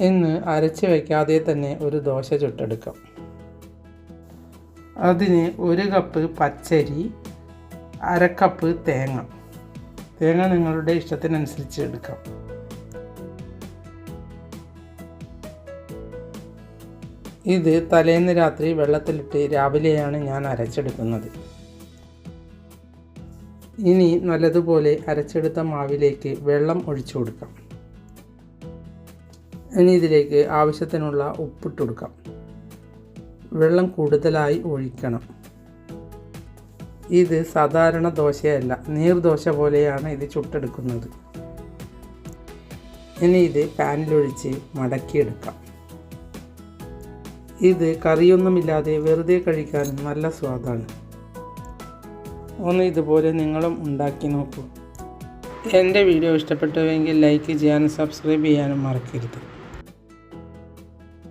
ഇന്ന് അരച്ച് വയ്ക്കാതെ തന്നെ ഒരു ദോശ ചുട്ടെടുക്കാം. അതിന് ഒരു കപ്പ് പച്ചരി അരക്കപ്പ് കപ്പ് തേങ്ങ. തേങ്ങ നിങ്ങളുടെ ഇഷ്ടത്തിനനുസരിച്ച് എടുക്കാം. ഇത് തലേന്ന് രാത്രി വെള്ളത്തിലിട്ട് രാവിലെയാണ് ഞാൻ അരച്ചെടുക്കുന്നത്. ഇനി നല്ലതുപോലെ അരച്ചെടുത്ത മാവിലേക്ക് വെള്ളം ഒഴിച്ചു കൊടുക്കാം. ഇനി ഇതിലേക്ക് ആവശ്യത്തിനുള്ള ഉപ്പിട്ട് കൊടുക്കാം. വെള്ളം കൂടുതലായി ഒഴിക്കണം. ഇത് സാധാരണ ദോശയല്ല നീർദോശ പോലെയാണ് ഇത് ചുട്ടെടുക്കുന്നത്. ഇനി ഇത് പാനിലൊഴിച്ച് മടക്കിയെടുക്കാം. ഇത് കറിയൊന്നുമില്ലാതെ വെറുതെ കഴിക്കാനും നല്ല സ്വാദാണ്. ഒന്ന് ഇതുപോലെ നിങ്ങളും ഉണ്ടാക്കി നോക്കൂ. എന്റെ വീഡിയോ ഇഷ്ടപ്പെട്ടുവെങ്കിൽ ലൈക്ക് ചെയ്യാനും സബ്സ്ക്രൈബ് ചെയ്യാനും മറക്കരുത്.